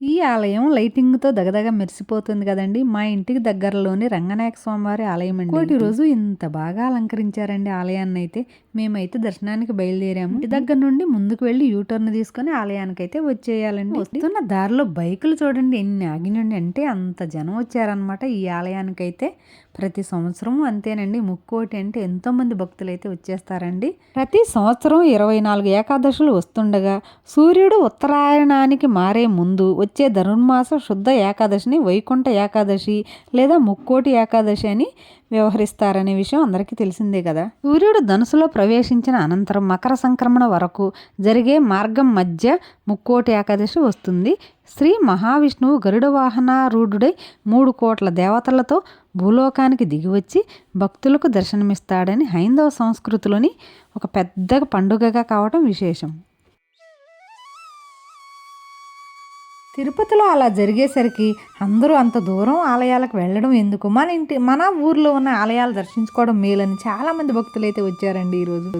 ఈ ఆలయం లైటింగ్‌తో దగదగ మెరిసిపోతుంది కదండీ! మా ఇంటికి దగ్గరలోని రంగనాయక స్వామివారి ఆలయం అండి. కోటి రోజు ఇంత బాగా అలంకరించారండి ఆలయాన్నయితే. మేమైతే దర్శనానికి బయలుదేరాము. ఇంటి దగ్గర నుండి ముందుకు వెళ్ళి యూటర్న్ తీసుకొని ఆలయానికైతే వచ్చేయాలండి. వస్తున్న దారిలో బైకులు చూడండి ఎన్ని ఆగినండి అంటే అంత జనం వచ్చారనమాట ఈ ఆలయానికైతే. ప్రతి సంవత్సరం అంతేనండి ముక్కోటి అంటే ఎంతో మంది భక్తులైతే వచ్చేస్తారండి. ప్రతి సంవత్సరం ఇరవై నాలుగు ఏకాదశులు వస్తుండగా సూర్యుడు ఉత్తరాయణానికి మారే ముందు వచ్చే ధనుర్మాస శుద్ధ ఏకాదశిని వైకుంఠ ఏకాదశి లేదా ముక్కోటి ఏకాదశి అని వ్యవహరిస్తారనే విషయం అందరికీ తెలిసిందే కదా. సూర్యుడు ధనుసులో ప్రవేశించిన అనంతరం మకర సంక్రమణ వరకు జరిగే మార్గం మధ్య ముక్కోటి ఏకాదశి వస్తుంది. శ్రీ మహావిష్ణువు గరుడ వాహనారూఢుడై మూడు కోట్ల దేవతలతో భూలోకానికి దిగివచ్చి భక్తులకు దర్శనమిస్తాడని హైందవ సంస్కృతిలోని ఒక పెద్ద పండుగగా కావటం విశేషం. తిరుపతిలో అలా జరిగేసరికి అందరూ అంత దూరం ఆలయాలకు వెళ్ళడం ఎందుకు? మన ఇంటి మన ఊర్లో ఉన్న ఆలయాలు దర్శించుకోవడం మేలని చాలామంది భక్తులు అయితే వచ్చారండి ఈరోజు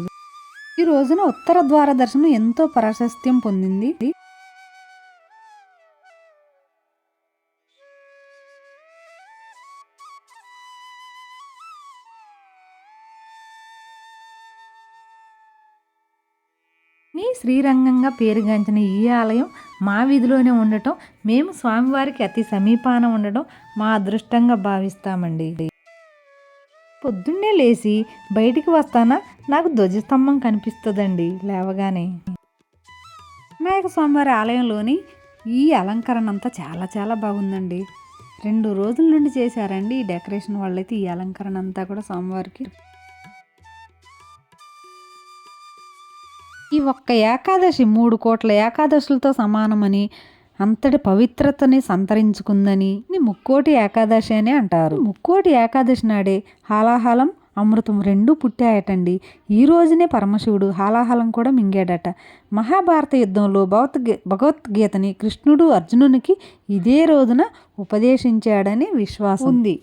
ఈ రోజున ఉత్తర ద్వార దర్శనం ఎంతో ప్రాశస్త్యం పొందింది. మీ శ్రీరంగంగా పేరుగాంచిన ఈ ఆలయం మా వీధిలోనే ఉండటం మేము స్వామివారికి అతి సమీపాన ఉండటం మా అదృష్టంగా భావిస్తామండి. పొద్దున్నే లేచి బయటికి వస్తానా? నాకు ధ్వజస్తంభం కనిపిస్తుందండి లేవగానే. వినాయక స్వామివారి ఆలయంలోని ఈ అలంకరణ అంతా చాలా చాలా బాగుందండి. రెండు రోజుల నుండి చేశారండి ఈ డెకరేషన్ వాళ్ళైతే ఈ అలంకరణ అంతా కూడా స్వామివారికి. ఈ ఒక్క ఏకాదశి మూడు కోట్ల ఏకాదశులతో సమానమని అంతటి పవిత్రతని సంతరించుకుందని ముక్కోటి ఏకాదశి అని అంటారు. ముక్కోటి ఏకాదశి నాడే హాలాహలం అమృతం రెండూ పుట్టాయటండి. ఈ రోజునే పరమశివుడు హాలాహలం కూడా మింగాడట. మహాభారత యుద్ధంలో భగవద్గీ భగవద్గీతని కృష్ణుడు అర్జునునికి ఇదే రోజున ఉపదేశించాడని విశ్వాసం. ఉంది.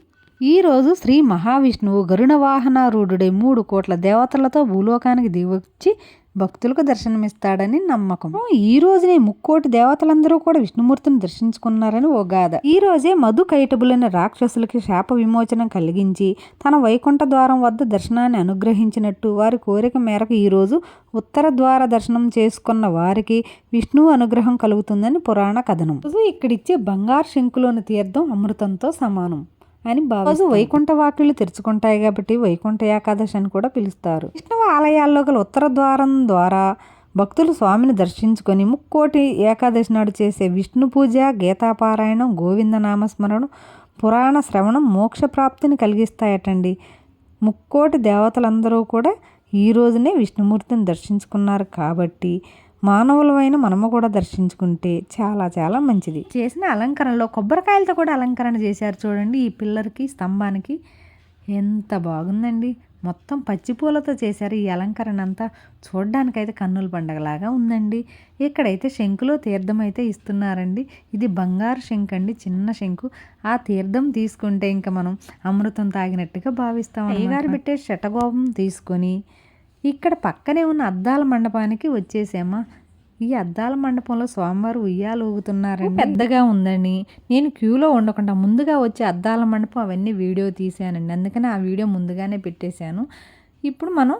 ఈరోజు శ్రీ మహావిష్ణువు గరుణ వాహనారూఢుడై మూడు కోట్ల దేవతలతో భూలోకానికి దిగొచ్చి భక్తులకు దర్శనమిస్తాడని నమ్మకం. ఈ రోజునే ముక్కోటి దేవతలందరూ కూడా విష్ణుమూర్తిని దర్శించుకున్నారని ఓ గాథ. ఈ రోజే మధు కైటబులైన రాక్షసులకి శాప విమోచనం కలిగించి తన వైకుంఠ ద్వారం వద్ద దర్శనాన్ని అనుగ్రహించినట్టు వారి కోరిక మేరకు ఈరోజు ఉత్తర ద్వార దర్శనం చేసుకున్న వారికి విష్ణువు అనుగ్రహం కలుగుతుందని పురాణ కథనం. ఇక్కడిచ్చే బంగారు శంకులోని తీర్థం అమృతంతో సమానం. అని భావిస్తూ వైకుంఠ వాకిళ్ళు తెరుచుకుంటాయి కాబట్టి వైకుంఠ ఏకాదశి అని కూడా పిలుస్తారు. విష్ణువు ఆలయాల్లో గల ఉత్తర ద్వారం ద్వారా భక్తులు స్వామిని దర్శించుకొని ముక్కోటి ఏకాదశి నాడు చేసే విష్ణు పూజ గీతాపారాయణం గోవింద నామస్మరణం పురాణ శ్రవణం మోక్ష ప్రాప్తిని కలిగిస్తాయటండి. ముక్కోటి దేవతలందరూ కూడా ఈ రోజునే విష్ణుమూర్తిని దర్శించుకున్నారు కాబట్టి మానవులమైన మనము కూడా దర్శించుకుంటే చాలా చాలా మంచిది. చేసిన అలంకరణలో కొబ్బరికాయలతో కూడా అలంకరణ చేశారు చూడండి. ఈ పిల్లర్కి స్తంభానికి ఎంత బాగుందండి. మొత్తం పచ్చిపూలతో చేశారు ఈ అలంకరణ అంతా. చూడ్డానికైతే కన్నుల పండగలాగా ఉందండి. ఇక్కడైతే శంకులో తీర్థం అయితే ఇస్తున్నారండి. ఇది బంగారు శంఖు అండి చిన్న శంకు. ఆ తీర్థం తీసుకుంటే ఇంకా మనం అమృతం తాగినట్టుగా భావిస్తాం అయ్యగారు పెట్టే శటగోపం తీసుకొని ఇక్కడ పక్కనే ఉన్న అద్దాల మండపానికి వచ్చేసామా? ఈ అద్దాల మండపంలో స్వామివారు ఉయ్యాలు ఊగుతున్నారని పెద్దగా ఉందని నేను క్యూలో ఉండకుండా ముందుగా వచ్చే అద్దాల మండపం అవన్నీ వీడియో తీసానండి అందుకని ఆ వీడియో ముందుగానే పెట్టేశాను. ఇప్పుడు మనం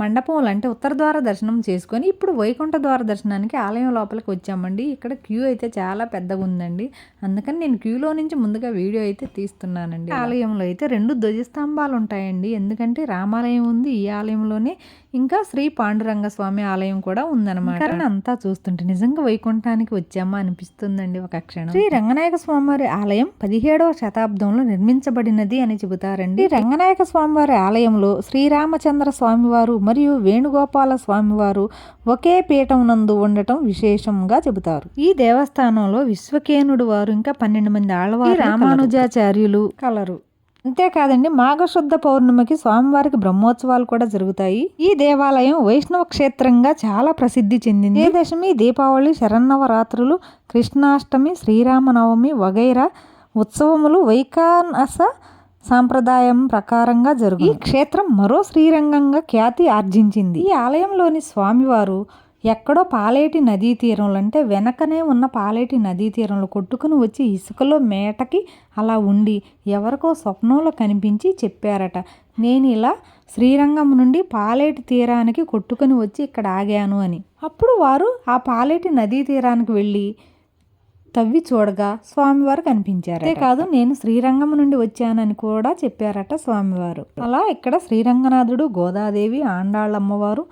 మండపంలో అంటే ఉత్తర ద్వార దర్శనం చేసుకొని ఇప్పుడు వైకుంఠ ద్వార దర్శనానికి ఆలయం లోపలికి వచ్చామండి. ఇక్కడ క్యూ అయితే చాలా పెద్దగా ఉందండి అందుకని నేను క్యూలో నుంచి ముందుగా వీడియో అయితే తీస్తున్నానండి. ఆలయంలో అయితే రెండు ధ్వజస్తంభాలు ఉంటాయండి ఎందుకంటే రామాలయం ఉంది ఈ ఆలయంలోనే ఇంకా శ్రీ పాండురంగ స్వామి ఆలయం కూడా ఉందన్నమాట. అంతా చూస్తుంటే నిజంగా వైకుంఠానికి వచ్చామా అనిపిస్తుందండి ఒక క్షణం. శ్రీ రంగనాయక స్వామివారి ఆలయం పదిహేడవ శతాబ్దంలో నిర్మించబడినది అని చెబుతారండి. రంగనాయక స్వామివారి ఆలయంలో శ్రీరామచంద్ర స్వామివారు మరియు వేణుగోపాల స్వామివారు ఒకే పీఠం నందు ఉండటం విశేషంగా చెబుతారు. ఈ దేవస్థానంలో విశ్వకేనుడు వారు ఇంకా పన్నెండు మంది ఆళ్వారు రామానుజాచార్యులు కలరు. అంతేకాదండి మాఘశుద్ధ పౌర్ణమికి స్వామివారికి బ్రహ్మోత్సవాలు కూడా జరుగుతాయి. ఈ దేవాలయం వైష్ణవ క్షేత్రంగా చాలా ప్రసిద్ధి చెందింది. దశమి దీపావళి శరన్నవరాత్రులు కృష్ణాష్టమి శ్రీరామనవమి వగైరా ఉత్సవములు వైకానస సాంప్రదాయం ప్రకారంగా జరుగు ఈ క్షేత్రం మరో శ్రీరంగంగా ఖ్యాతి ఆర్జించింది. ఈ ఆలయంలోని స్వామివారు ఎక్కడో పాలేటి నదీ తీరంలో అంటే వెనకనే ఉన్న పాలేటి నదీ తీరంలో కొట్టుకుని వచ్చి ఇసుకలో మేటకి అలా ఉండి ఎవరికో స్వప్నంలో కనిపించి చెప్పారట. నేను ఇలా శ్రీరంగం నుండి పాలేటి తీరానికి కొట్టుకుని వచ్చి ఇక్కడ ఆగాను అని. అప్పుడు వారు ఆ పాలేటి నదీ తీరానికి వెళ్ళి తవ్వి చూడగా స్వామివారు కనిపించారు కాదు నేను శ్రీరంగం నుండి వచ్చానని కూడా చెప్పారట స్వామివారు. అలా ఇక్కడ శ్రీరంగనాథుడు గోదాదేవి ఆండాళ్ళమ్మవారు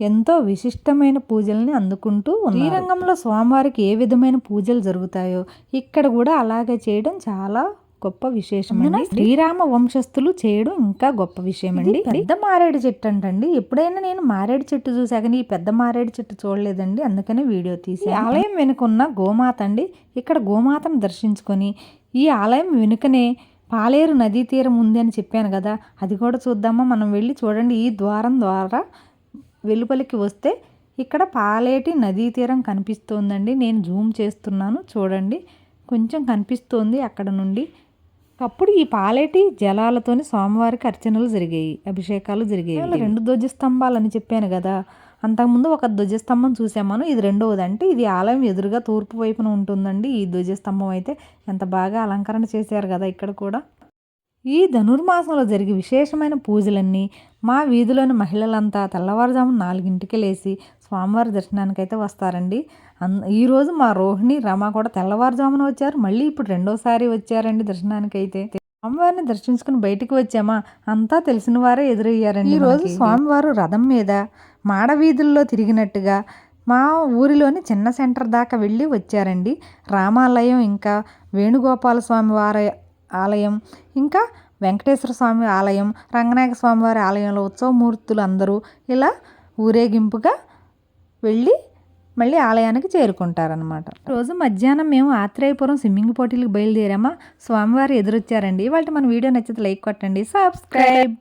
ఎంతో విశిష్టమైన పూజల్ని అందుకుంటూ శ్రీరంగంలో స్వామివారికి ఏ విధమైన పూజలు జరుగుతాయో ఇక్కడ కూడా అలాగే చేయడం చాలా గొప్ప విశేషం అండి. శ్రీరామ వంశస్థులు చేయడం ఇంకా గొప్ప విషయం అండి. పెద్ద మారేడు చెట్టు అంటండి. ఎప్పుడైనా నేను మారేడు చెట్టు చూసా కానీ ఈ పెద్ద మారేడు చెట్టు చూడలేదండి. అందుకనే వీడియో తీసి ఆలయం వెనుకున్న గోమాత అండి. ఇక్కడ గోమాతను దర్శించుకొని ఈ ఆలయం వెనుకనే పాలేరు నదీ తీరం ఉంది అని చెప్పాను కదా. అది కూడా చూద్దామా? మనం వెళ్ళి చూడండి. ఈ ద్వారం ద్వారా వెలుపలికి వస్తే ఇక్కడ పాలేటి నదీ తీరం కనిపిస్తోందండి. నేను జూమ్ చేస్తున్నాను. చూడండి. కొంచెం కనిపిస్తోంది అక్కడ నుండి. అప్పుడు ఈ పాలేటి జలాలతోని స్వామివారికి అర్చనలు జరిగాయి అభిషేకాలు జరిగాయి. రెండు ధ్వజస్తంభాలు అని చెప్పాను కదా అంతకుముందు ఒక ధ్వజస్తంభం చూసామను ఇది రెండవది అంటే ఇది ఆలయం ఎదురుగా తూర్పు వైపున ఉంటుందండి. ఈ ధ్వజస్తంభం అయితే ఎంత బాగా అలంకరణ చేశారు కదా ఇక్కడ కూడా. ఈ ధనుర్మాసంలో జరిగే విశేషమైన పూజలన్నీ మా వీధిలోని మహిళలంతా తెల్లవారుజామున నాలుగింటికి లేచి స్వామివారి దర్శనానికి అయితే వస్తారండి. అన్ ఈరోజు మా రోహిణి రమ కూడా తెల్లవారుజామున వచ్చారు. మళ్ళీ ఇప్పుడు రెండోసారి వచ్చారండి దర్శనానికి అయితే స్వామివారిని దర్శించుకుని బయటికి వచ్చామా? అంతా తెలిసిన వారే ఎదురయ్యారండి ఈ రోజు స్వామివారు రథం మీద మాడ వీధుల్లో తిరిగినట్టుగా మా ఊరిలోని చిన్న సెంటర్ దాకా వెళ్ళి వచ్చారండి. రామాలయం ఇంకా వేణుగోపాల స్వామి వారి ఆలయం ఇంకా వెంకటేశ్వర స్వామి ఆలయం రంగనాయక స్వామి వారి ఆలయంలో ఉత్సవమూర్తులు అందరూ ఇలా ఊరేగింపుగా వెళ్ళి మళ్ళీ ఆలయానికి చేరుకుంటారనమాట రోజు మధ్యాహ్నం మేము ఆత్రేయపురం స్విమ్మింగ్ పోటీలకు బయలుదేరామా? స్వామివారు ఎదురొచ్చారండి. వాళ్ళకి మన వీడియో నచ్చితే లైక్ కొట్టండి. సబ్స్క్రైబ్